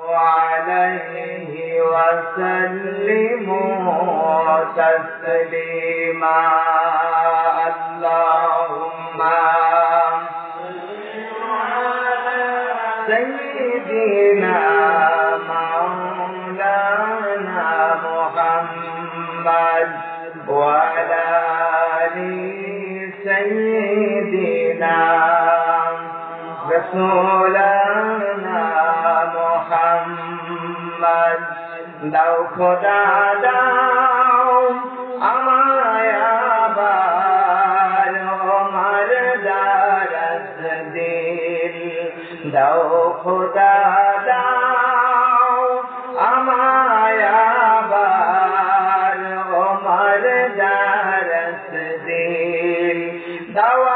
عليه وسلموا تسليما. اللهم سيدنا مولانا محمد وعلى آل سيدنا رسولنا দাও, খোদা দাও, আমায় আবার আমার দারাস দিল। দাও, খোদা দাও, আমায় আবার আমার দিল। দাওয়ালির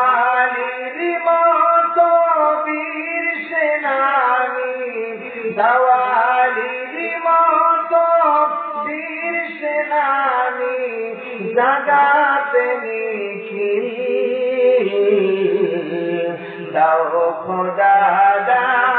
দাও খোদা দাও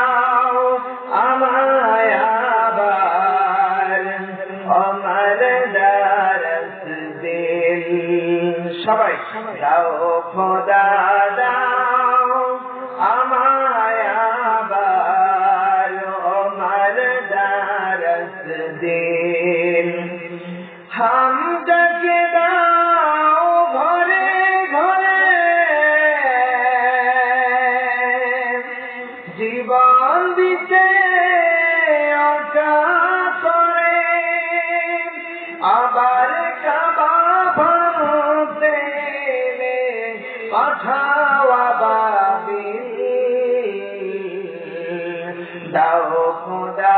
জীবন দিতে অকাতরে আবার পাঠাওয়া দাও খোদা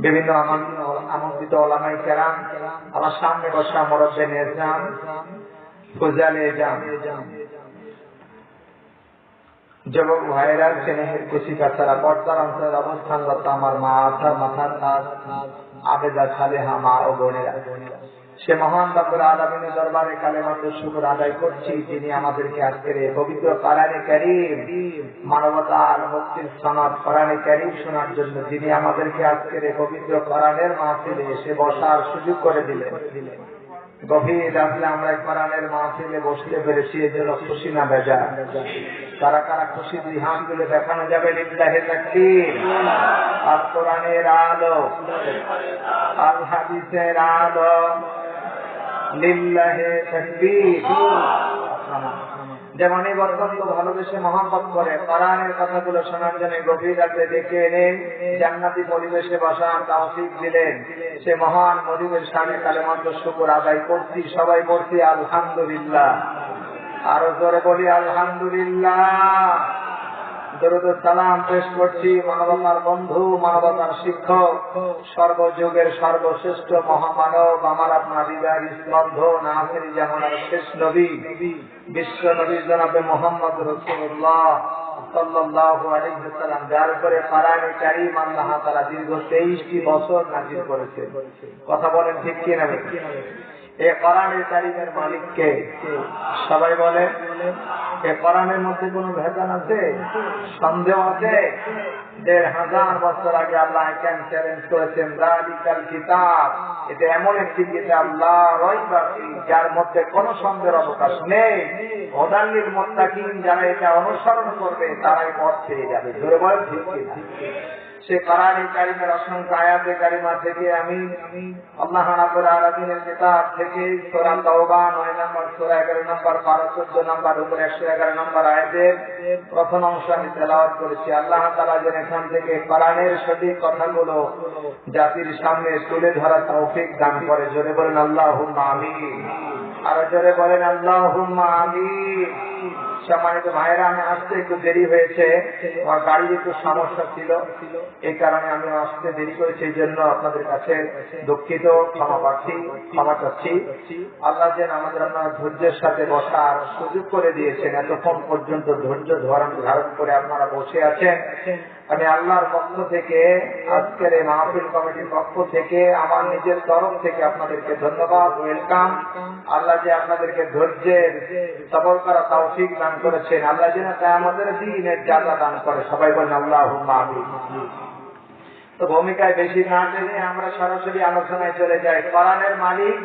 বিভিন্ন আমন্ত্রিত- ওলামাই কেরাম, আমার সামনে বসা মরব্বে এজাম ফুজালে এজাম যুবক ভাইরা স্নেহের খুশি কাছাড়া পর্দার অঞ্চলের অবস্থানরত আমার মা আসার মাথার নাচ আবেদা সালেহা মা ও বোনেরা। সে মহান রব্বুল আলমিনের দরবারে কালে মাত্র শুকুর আদায় করছি, যিনি আমাদেরকে আজকের এই পবিত্র কারানে কারিম, মানবতার মুক্তির সনদ কোরআনে কারিম শোনার জন্য যিনি আমাদেরকে আজকের এই পবিত্র কোরআনের মাহফিলে এসে বসার সুযোগ করে দিলেন। গভীর রাত্রে আমরা কোরআনের মাহফিলে বসতে পেরেছি জন্য খুশি না বেজা কারা কারা খুশি দুই হাতগুলো দেখানো যাবে লিল্লাহে তাকবীর। আর কোরআনের আলো, আল হাদিসের আলো লিল্লাহে যেমন এই অত্যন্ত ভালোবেসে মহাম্মত করে কোরআনের কথাগুলো শোনার জন্য গভীর রাতে ডেকে এনে জান্নাতি পরিবেশে বসান তাওফিক দিলেন। সে মহান মরিবের সামনে কালেমাত্র শুকুর আদায় করছি সবাই করছি আলহামদুলিল্লাহ। আরও জোরে বলি আলহামদুলিল্লাহ। সালাম পেশ করছি মানবতার বন্ধু, মানবতার শিক্ষক, সর্বযুগের সর্বশ্রেষ্ঠ মহামানব, আমার আপনার জামানার শেষ নবী, বিশ্ব নবী জনাবে মোহাম্মদ রসুল্লাহ তাআলা দীর্ঘ 23টি বছর নাযিল করেছে কথা বলেন ঠিক কি না এই কোরআনের কারীমের মালিক সবাই বলে, এ কোরআনের মধ্যে কোনো আছে? সন্দেহ আছে? দেড় হাজার বছর আগে আল্লাহ চ্যালেঞ্জ করেছেন কিতাব। এটা এমন একটি কিতাব আল্লাহ যার মধ্যে কোনো সন্দেহের অবকাশ নেই। ওদাল্লির মোত্তাকিন যারা এটা অনুসরণ করবে, তারাই পথ পেয়ে যাবে। ধরে সে কারানি কারিমের অসংখ্য আয়াতে কারিমা থেকে আমি আল্লাহ রাব্বুল কিতাব থেকে সূরা তাওবা 9 নম্বর, সূরা 11 নম্বর 12 14 নম্বর, উপর 111 নম্বর আয়াতের প্রথম অংশ আমি তেলাওয়াত করেছি। আল্লাহ তাআলা যেন এখান থেকে কোরআনের সঠিক কথাগুলো জাতির সামনে তুলে ধরা তৌফিক দান করে। জোরে বলেন আল্লাহুম্মা আমিন। আর জোরে বলেন আল্লাহুম্মা আমিন। সম্মানিত ভাইরা আমি আসতে একটু দেরি হয়েছে। আমার গাড়ির একটু সমস্যা ছিল। এই কারণে আমি আসতে দেরি করেছি, এই জন্য আপনাদের কাছে দুঃখিত, ক্ষমা পাচ্ছি ক্ষমা চাচ্ছি। আল্লাহ যেন আমাদের আপনারা ধৈর্যের সাথে বসার সুযোগ করে দিয়েছেন। এতক্ষণ পর্যন্ত ধৈর্য, ধারণ ধারণ করে আপনারা বসে আছেন। আমি আল্লাহর পক্ষ থেকে, আজকের এই মাহফিল কমিটির পক্ষ থেকে, আমার নিজের তরফ থেকে আপনাদেরকে ধন্যবাদ, ওয়েলকাম। আল্লাহ যে আপনাদেরকে ধৈর্যের সবল করা তৌফিক দান করেছেন। আল্লাহ যেন তাই আমাদের দিনের জাদা দান করে। সবাই বলেন আল্লাহ তো ভূমিকায় বেশি না টেনে আমরা সরাসরি আলোচনায় চলে যাই। কোরআনের মালিক?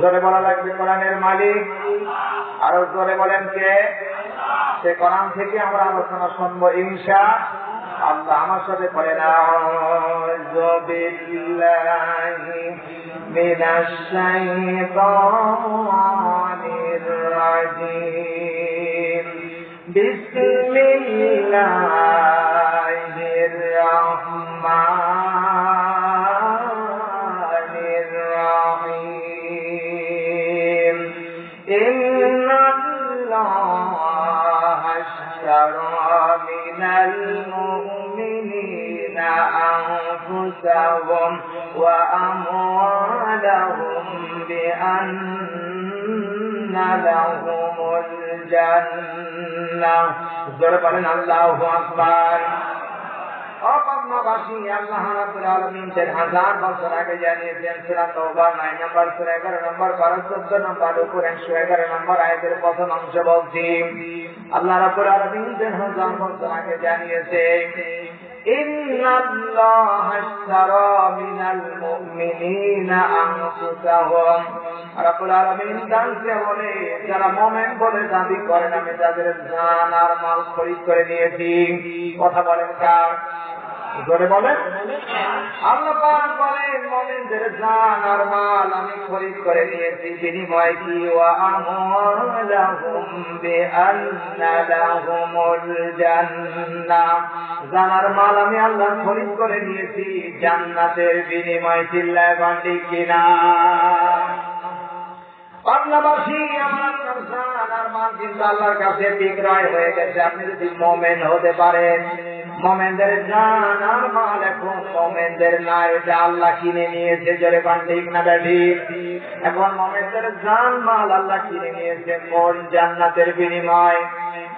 জোরে বলা লাগবে, কোরআনের মালিক? আরও জোরে বলেন কে? সে কোরআন থেকে আমরা আলোচনা শুনব, ইনশা আল্লাহ। আমার সাথে পড়েন আউযু বিল্লাহি الرجيم بسم الله الرحمن الرحيم. إن الله اشترى من المؤمنين أنفسهم وأموالهم بأن لهم الجنة ضرب لنا الله أكبر অকর্মবাসী আল্লাহ রাব্বুল আলামিন দেড় হাজার বছর আগে জানিয়েছেন সূরা তওবা 9 নম্বর সূরা 11 নম্বর 12 14 নম্বর উপর 111 নম্বর আয়াতের প্রথম অংশ বলছি আল্লাহ রাব্বুল আলামিন দেড় হাজার বছর আগে জানিয়েছেন إن الله اشترى من المؤمنين أنفسهم রব্বুল আলামিন দানকে বলে যারা মোমেন বলে দাবি করেন আমি তাদের জান আর মাল খরিদ করে নিয়েছি কথা বলেন কার জোরে আল্লাহ জান আর মাল আমি খরিদ করে নিয়েছি। বিনিময় কি লাহুমুল জান্নাহ। জানার মাল আমি আল্লাহ খরিদ করে নিয়েছি। জান্নাতের বিনিময় চিল্লায় বান্ডি কিনা। বাংলাবাসী আমার আর মাল কিন্তু আল্লাহর কাছে বিক্রয় হয়ে গেছে। আপনি যদি মোমেন হতে পারেন মোমেনদের জান আর মাল এখন মোমেনদের না এটা আল্লাহ কিনে নিয়েছে, জোরে পান ঠিক না ব্যাধি? এখন মোমেনদের জান মাল আল্লাহ কিনে নিয়েছে, কোন জান্নাতের বিনিময়?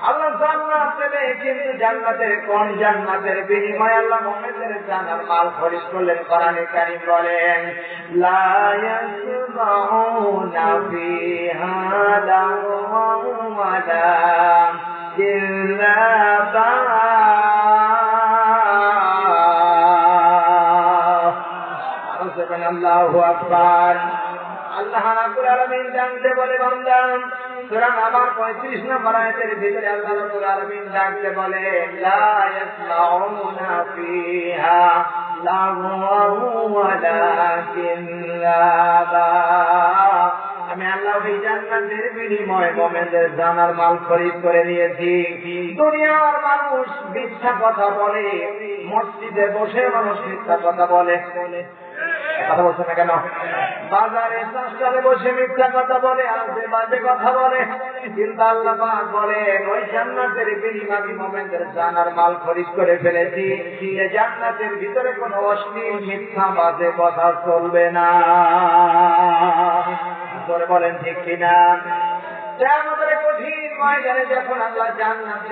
আল্লাহ জান্নাত দেবে, কিন্তু জান্নাতের কোন জান্নাতের বিনিময়? আল্লাহ মোমেনদের জান আর মাল খরিদ করলেন, কোরআনে কারীম বলেন, লা ফিহা ইল্লা আল্লাহু আকবার। আল্লাহ রাব্বুল আলামিন জানতে বলে, বান্দা সূরা নাবার 35 নম্বর আয়াতের ভিতরে আল্লাহ রাব্বুল আলামিন ডাকতে বলে, লা ইয়াসমাউনা ফিহা লাগওয়া ওয়ালা কিল্লাবা আমি আল্লাহ জান্নাতের বিনিময়ে মোমেনদের জানার মাল খরিদ করে নিয়েছি। দুনিয়ার মানুষ মিথ্যা কথা বলে, মসজিদে বসে মানুষ মিথ্যা কথা বলে। কথা বলছে না কেন? বাজারে চাষালে বসে মিথ্যা কথা বলে আজে বাজে কথা বলে। কিন্তু আল্লাহ ওই জান্নাতের জানার মাল খরিদ করে ফেলেছি। এই জান্নাতের ভিতরে কোনো অশ্লীল, মিথ্যা, বাজে কথা চলবে না। করে বলেন ঠিক কিনা? আমাদের কঠিন ময়দানে যখন আল্লাহ জান্নাত